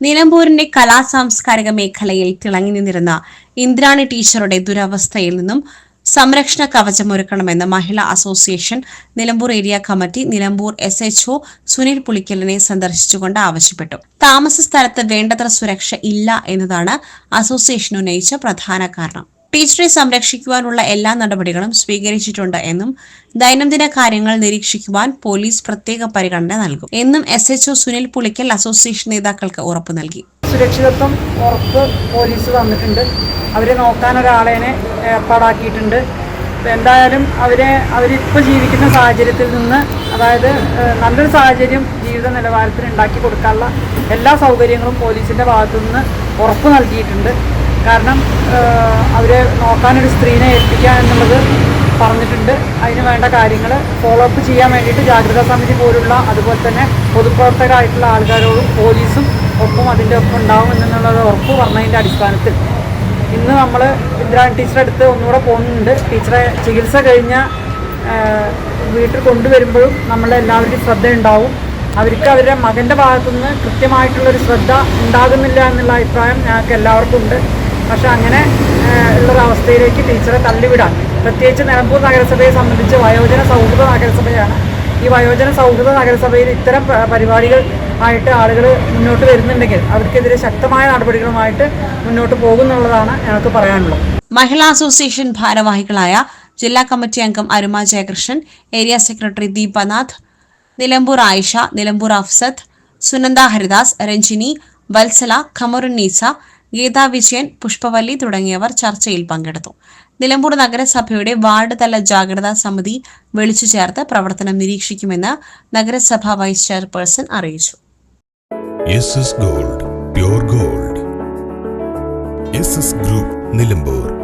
നിലമ്പൂരിന്റെ കലാ സാംസ്കാരിക മേഖലയിൽ തിളങ്ങി നിന്നിരുന്ന ഇന്ദ്രാണി ടീച്ചറുടെ ദുരവസ്ഥയിൽ നിന്നും സംരക്ഷണ കവചമൊരുക്കണമെന്ന് Mahila association Nilambur area committee Nilambur S H O Sunil പുളിക്കലിനെ സന്ദർശിച്ചുകൊണ്ട് ആവശ്യപ്പെട്ടു. താമസ സ്ഥലത്ത് വേണ്ടത്ര സുരക്ഷ ഇല്ല എന്നതാണ് അസോസിയേഷൻ ഉന്നയിച്ച പ്രധാന കാരണം. ടീച്ചറെ സംരക്ഷിക്കുവാനുള്ള എല്ലാ നടപടികളും സ്വീകരിച്ചിട്ടുണ്ട് എന്നും ദൈനംദിന കാര്യങ്ങൾ നിരീക്ഷിക്കുവാൻ പോലീസ് പ്രത്യേക പരിഗണന നൽകും എന്നും S H O Sunil Pulikkal association നേതാക്കൾക്ക് ഉറപ്പ് നൽകി. സുരക്ഷിതത്വം ഉറപ്പ് പോലീസ് തന്നിട്ടുണ്ട്. അവരെ നോക്കാൻ ഒരാളേനെ ഏർപ്പാടാക്കിയിട്ടുണ്ട്. എന്തായാലും അവരെ അവരിപ്പോൾ ജീവിക്കുന്ന സാഹചര്യത്തിൽ നിന്ന് അതായത് നല്ലൊരു സാഹചര്യം ജീവിത നിലവാരത്തിന് ഉണ്ടാക്കി കൊടുക്കാനുള്ള എല്ലാ സൗകര്യങ്ങളും പോലീസിന്റെ ഭാഗത്തു നിന്ന് ഉറപ്പ് നൽകിയിട്ടുണ്ട്. കാരണം അവരെ നോക്കാനൊരു സ്ത്രീനെ ഏൽപ്പിക്കുക എന്നുള്ളത് പറഞ്ഞിട്ടുണ്ട്. അതിന് വേണ്ട കാര്യങ്ങൾ ഫോളോ അപ്പ് ചെയ്യാൻ വേണ്ടിയിട്ട് ജാഗ്രതാ സമിതി പോലുള്ള അതുപോലെ തന്നെ പൊതുപ്രവർത്തകരായിട്ടുള്ള ആൾക്കാരോടും പോലീസും ഒപ്പം അതിന്റെ ഒപ്പം ഉണ്ടാവും എന്നുള്ളത് ഉറപ്പ് പറഞ്ഞതിന്റെ അടിസ്ഥാനത്തിൽ. ഇന്ന് നമ്മൾ ഇന്ദിരാ ടീച്ചറെ അടുത്ത് ഒന്നുകൂടെ പോകുന്നുണ്ട്. ടീച്ചറെ ചികിത്സ കഴിഞ്ഞ വീട്ടിൽ കൊണ്ടുവരുമ്പോഴും നമ്മളെ എല്ലാവരുടെയും ശ്രദ്ധ ഉണ്ടാവും. അവർക്ക് അവരുടെ മകന്റെ ഭാഗത്തുനിന്ന് കൃത്യമായിട്ടുള്ളൊരു ശ്രദ്ധ ഉണ്ടാകുന്നില്ല എന്നുള്ള അഭിപ്രായം ഞങ്ങൾക്ക് എല്ലാവർക്കും ഉണ്ട്. പക്ഷെ അങ്ങനെ ഉള്ളൊരവസ്ഥയിലേക്ക് ടീച്ചറെ തള്ളിവിടാൻ. പ്രത്യേകിച്ച് നിലമ്പൂർ നഗരസഭയെ സംബന്ധിച്ച് വയോജന സൗഹൃദ നഗരസഭയാണ്. ഈ വയോജന സൗഹൃദ നഗരസഭയിൽ ഇത്തരം പരിപാടികൾ ആയിട്ട് ആളുകൾ മുന്നോട്ട് വരുന്നുണ്ടെങ്കിൽ അവർക്കെതിരെ ശക്തമായ നടപടികളുമായിട്ട് മുന്നോട്ട് പോകുന്നുള്ളതാണ് ഞങ്ങൾക്ക് പറയാനുള്ളത്. മഹിളാ അസോസിയേഷൻ ഭാരവാഹികളായ ജില്ലാ കമ്മിറ്റി അംഗം അരുമ ജയകൃഷ്ണൻ ഏരിയ സെക്രട്ടറി ദീപനാഥ് നിലമ്പൂർ ആയിഷ നിലമ്പൂർ അഫ്സത്ത് സുനന്ദ ഹരിദാസ് രഞ്ജിനി വത്സല ഖമറുന്നീസ ഗീതാ വിജയൻ പുഷ്പവല്ലി തുടങ്ങിയവർ ചർച്ചയിൽ പങ്കെടുത്തു. നിലമ്പൂർ നഗരസഭയുടെ വാർഡ് തല ജാഗ്രതാ സമിതി വിളിച്ചു ചേർത്ത് പ്രവർത്തനം നിരീക്ഷിക്കുമെന്ന് നഗരസഭ വൈസ് ചെയർപേഴ്സൺ അറിയിച്ചു. Gold gold. ഗ്രൂപ്പ് നിലമ്പൂർ.